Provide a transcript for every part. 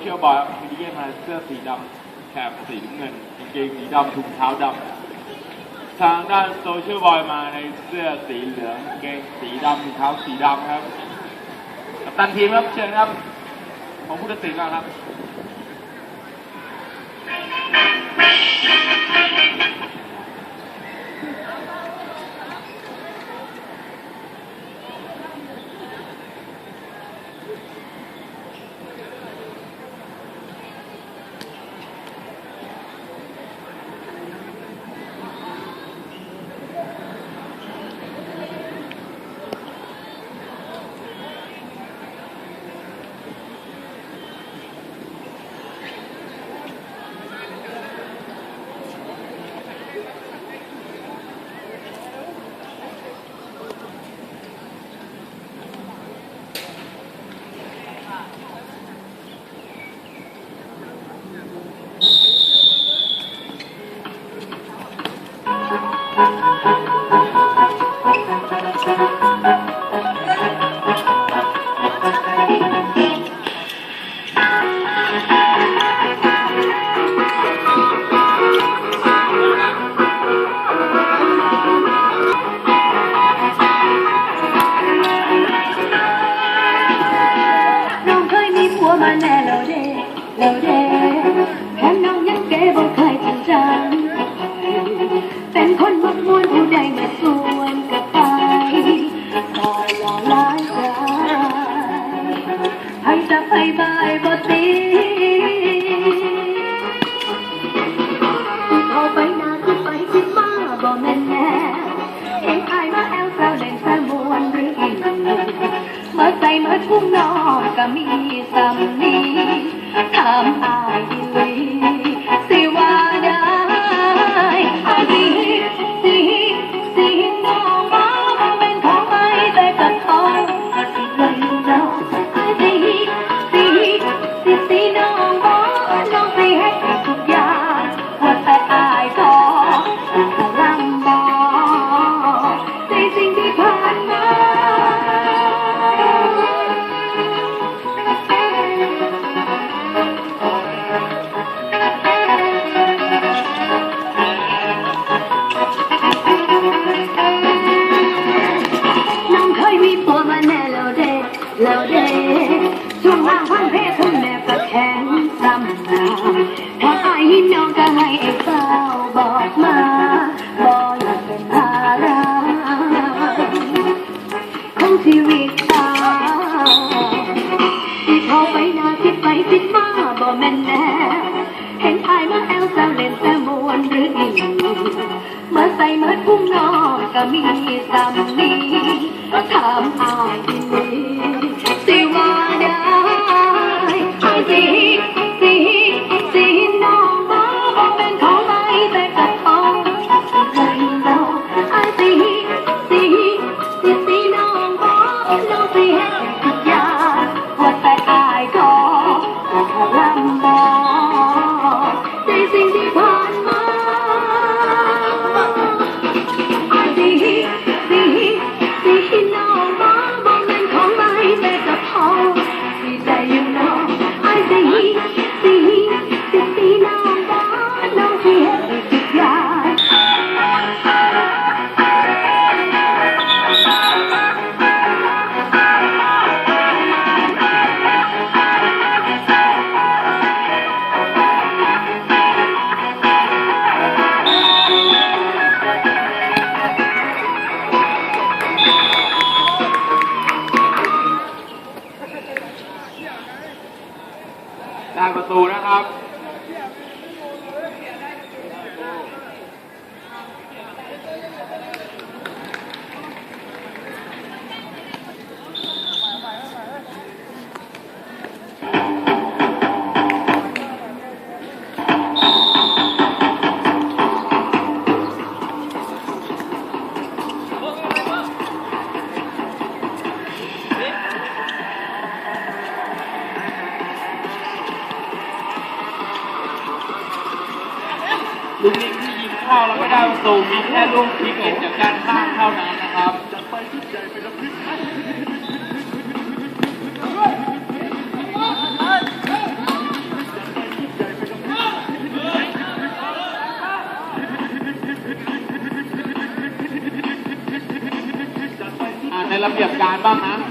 เชียลบอยพิเดียมาเสื้อสีดำแถบสีเงินกางเกงสีดำถุงเท้าดำทางด้านโซเชียลบอยมาในเสื้อสีเหลืองกางเกงสีดำถุงเท้าสีดำครับกัปตันทีมครับเชิญครับ ของผู้ตัดสินครับ เข้าแล้ก็ได้ประตูมีแค่ลูกพลิกเองจากการข้างเท่านั้นนะครับในระเบียบการบ้างนะ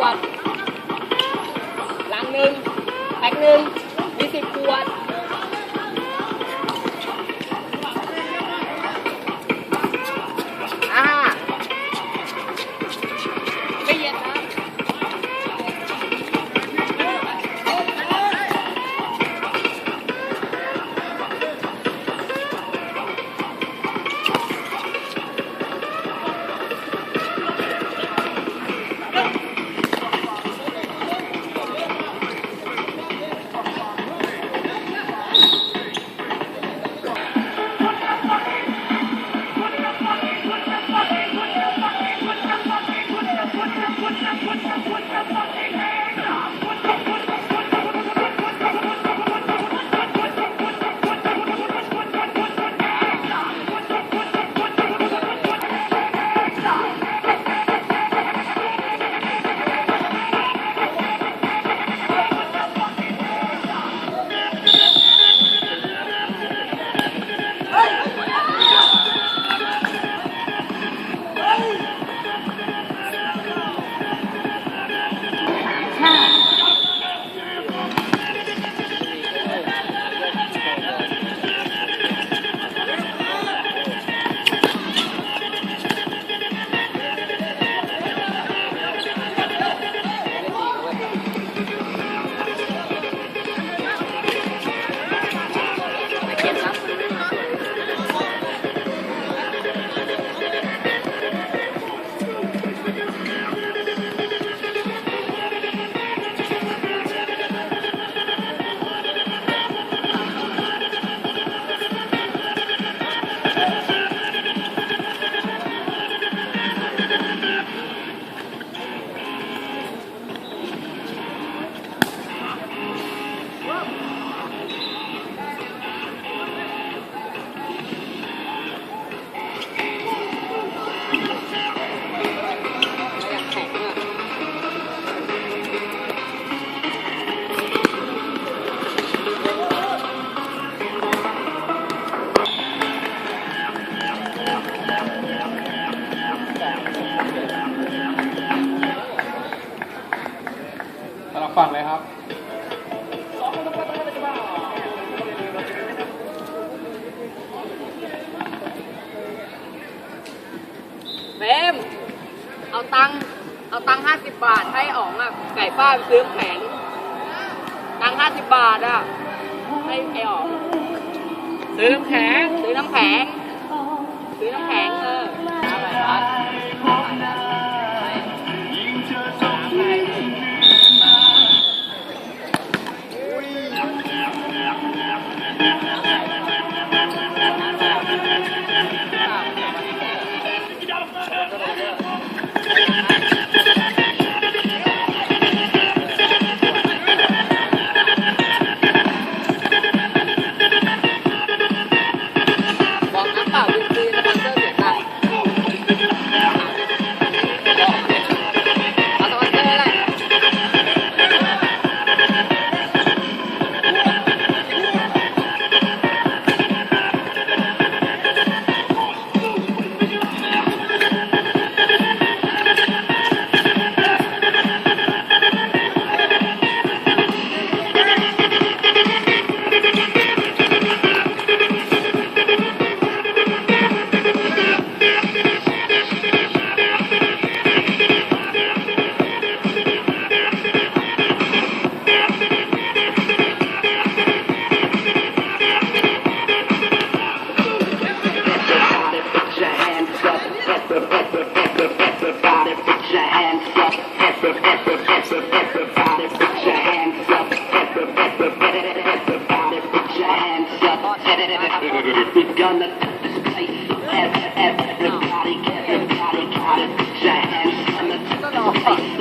quật lăng nương bạch nương Chị Long Khang. Chị Long Khang We're gonna put this place so everybody, everybody, everybody, everybody, everybody, everybody, everybody, everybody, everybody, everybody,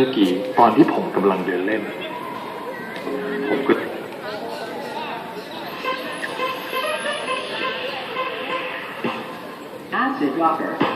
มื่อกี้ตอนที่ผมกำลังเดินเล่น ผมก็ Acid rocker.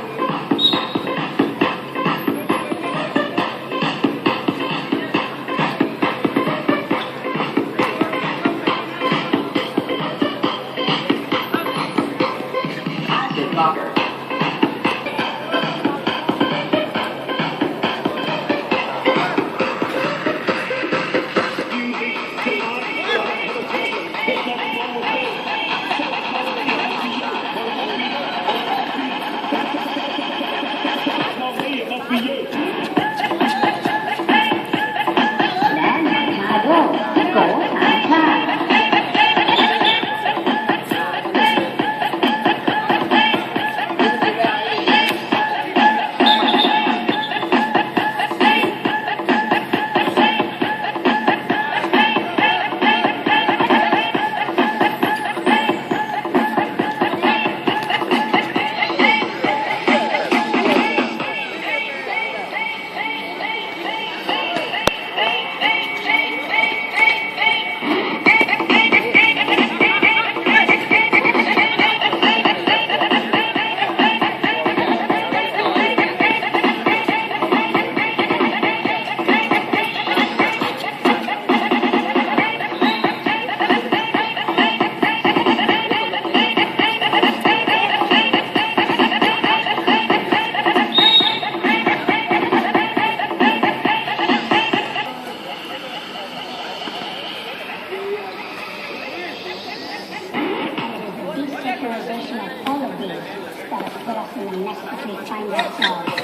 穿也漂亮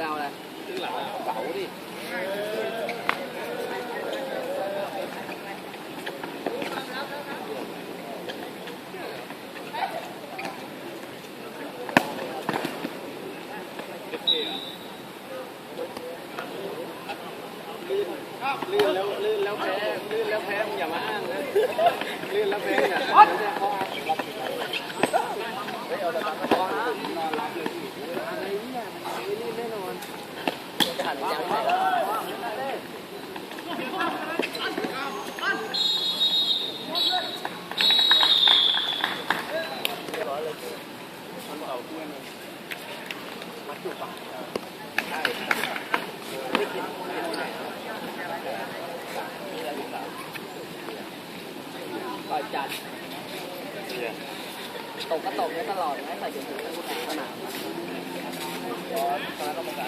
ดาวอะไรเสาดิ ล่อยจัดตกก็ตกได้ตลอดไม่ใส่ถุงมือขนาดร้อนฟ้าก็มาได้